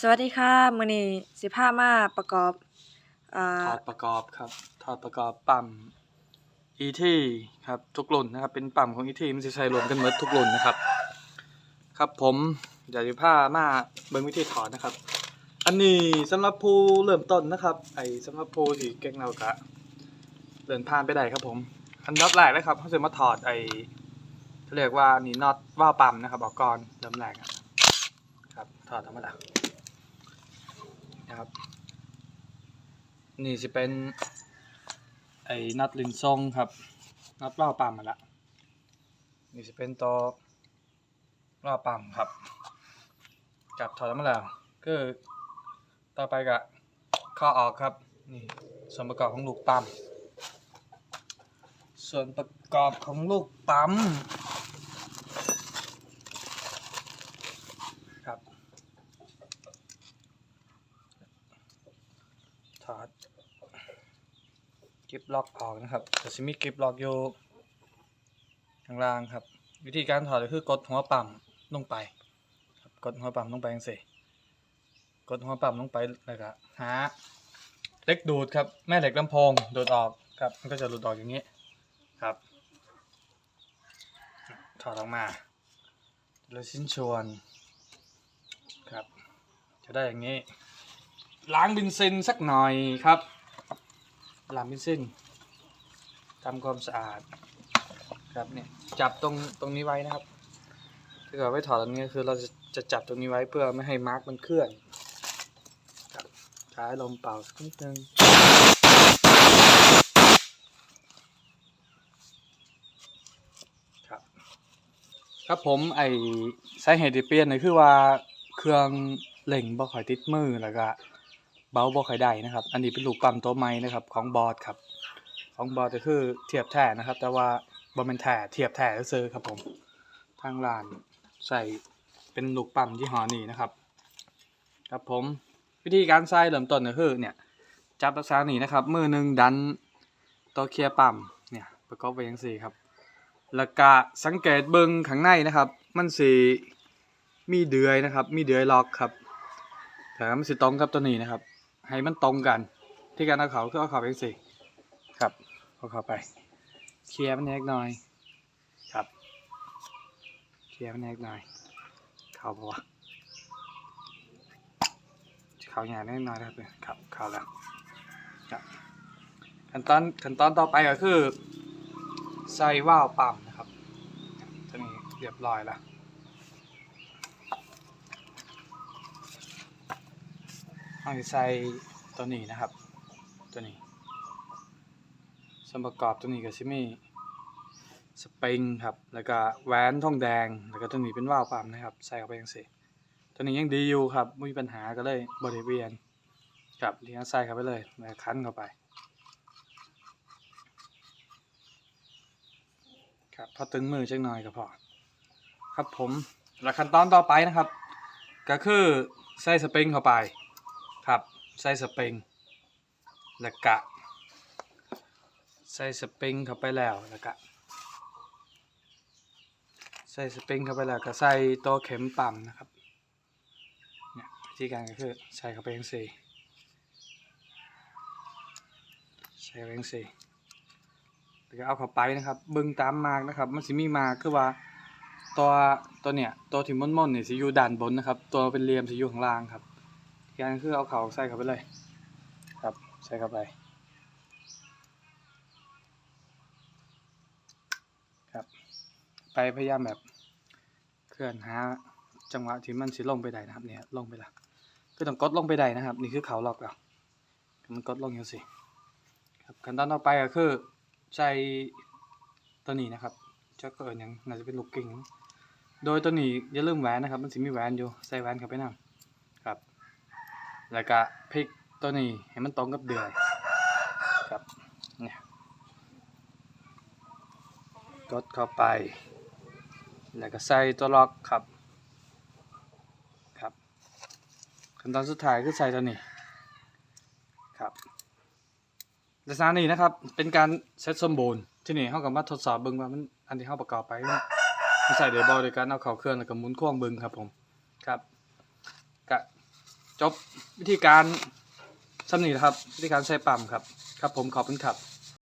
สวัสดีค่ะมื้อนี้สิพามาประกอบอ่าถอดประกอบครับถอดประกอบปั๊ม ET ครับทุกรุ่นนะครับ เป็นปั๊มของ ET มันจะใช้รวมกันหมดทุกรุ่นนะครับ ครับผมอยากจะพามาเบิ่งวิธีถอดนะครับ อันนี้สำหรับผู้เริ่มต้นนะครับ ไอ้สำหรับผู้ที่เก่งเรากะเดินผ่านไปได้ครับผม อันดับแรกเลยครับเขาจะมาถอดไอ้เขาเรียกว่านี่น็อตว่าวปั๊มนะครับออกก่อนเริ่มแรกอะครับถอดธรรมดา นะครับ นี่จะเป็น ไอ้นัดลินซงครับ นัดล่อปั๊มมาละนี่จะเป็นตัวล่อปั๊มครับ จับถอดมาแล้วก็ต่อไปก็ข้อออกครับ นี่ส่วนประกอบของลูกปั๊มส่วนประกอบของลูกปั๊มครับ ถอดกิฟล็อกออกนะครับแต่จะมีกิฟล็อกอยู่ข้างล่างครับ วิธีการถอดก็คือกดหัวปั๊มลงไปกดหัวปั๊มลงไปยังสิกดหัวปั๊มลงไปแล้วก็หาเหล็กดูดครับแม่เหล็กลำโพงดูดออกครับมันก็จะหลุดออกอย่างนี้ครับถอดออกมาแล้วชิ้นชวนครับ จะได้อย่างนี้ ล้างบินเซนสักหน่อยครับล้างบินเซนทำความสะอาดครับเนี่ยจับตรงตรงนี้ไว้นะครับถ้าเกิดไม่ถอดตรงนี้คือเราจะจะจับตรงนี้ไว้เพื่อไม่ให้มาร์กมันเคลื่อนครับใช้ลมเป่าสักนิดนึงครับครับผมไอ้สาเหตุที่เปลี่ยนนี่คือว่าเครื่องเล่งบ่ค่อยติดมือแล้วก็ เบาบ่ค่อยได้นะครับ อันนี้เป็นลูกปั๊มตัวใหม่นะครับ ของบอสครับ ของบอสก็คือเทียบแท้นะครับ แต่ว่าบ่แม่นแท้เทียบแท้ซื้อครับผม ทางร้านใส่เป็นลูกปั๊มยี่ห้อนี้นะครับ ครับผมวิธีการใส่เริ่มต้นก็คือเนี่ยจับลักษณะนี้นะครับ มือหนึ่งดันตัวเคลียร์ปั๊มเนี่ยประกอบไว้อย่างสี่ครับแล้วก็สังเกตเบิ่งข้างในนะครับ มันสิมีเดือยนะครับ มีเดือยล็อกครับแต่มันสิตรงกับตัวนี้นะครับ ให้มันตรงกัน ที่การเอาเขาคือเอาเขาไปสิครับเอาเขาไป เคลียร์มันเล็กหน่อย ครับ เคลียร์มันเล็กหน่อย เขาปะวะเขาใหญ่เล็กน้อยนะครับเนี่ยครับเขาแล้วครับขั้นตอนขั้นตอนต่อไปก็คือใส่ว่าวปั๊มนะครับตัวนี้เรียบร้อยแล้ว เอาไปใส่ตัวนี้นะครับ ตัวนี้ส่วนประกอบตัวนี้ก็จะมีสปริงครับ แล้วก็แหวนทองแดง แล้วก็ตัวนี้เป็นว่าวปั๊มนะครับ ใส่เข้าไปยังสิตัวนี้ยังดีอยู่ครับไม่มีปัญหาก็เลยบริเวณกับเลี้ยงใส่เข้าไปเลยแล้วคั้นเข้าไป ครับพอตึงมือจักหน่อยก็พอ ครับผมแล้วขั้นตอนต่อไปนะครับ ก็คือใส่สปริงเข้าไป ครับใส่สปริงแล้วก็ใส่สปริงเข้าไปแล้วแล้วก็ใส่สปริงเข้าไปแล้วก็ใส่ตัวเข็มปั๊มนะครับเนี่ยวิธีการก็คือใส่เข้าไปยังสี่ใส่เข้าไปยังสี่แล้วก็เอาเข้าไปนะครับเบิ่งตามมากนะครับมันสิมีมากคือว่าตัวตัวเนี่ยตัวที่ม่อนๆเนี่ยสิอยู่ด้านบนนะครับ ตัวเป็นเหลี่ยมสิอยู่ข้างล่างครับ อย่างคือเอาเขาใส่เข้าไปเลยครับใส่เข้าไปครับไปพยายามแบบเคลื่อนหาจังหวะที่มันสิลงไปได้นะครับเนี่ยลงไปละคือต้องกดลงไปได้นะครับ นี่คือเขาล็อกแล้วมันกดลงอยู่สิครับขั้นตอนต่อไปก็คือใส่ตัวนี้นะครับจะเกิดอย่างน่าจะเป็นลูกกิ่งโดยตัวนี้อย่าลืมแหวนนะครับ มันสิมีแหวนอยู่ใส่แหวนเข้าไปนะครับ แล้วก็พลิกตัวนี้ให้มันตรงกับเดือยครับเนี่ยกดเข้าไป แล้วก็ใส่ตัวล็อกครับครับขั้นตอนสุดท้ายคือใส่ตัวนี้ครับลักษณะนี้นะครับเป็นการเซตสมบูรณ์ที่นี่เขากับมาทดสอบเบิ่งว่ามันอันที่เขาประกอบไปมันใส่เดบอลโดยการเอาเข่าเครื่องแล้วก็หมุนควงเบิ่งครับผมครับ จบวิธีการสำนีนะครับ วิธีการใช้ปั๊มครับ ครับผมขอบคุณครับ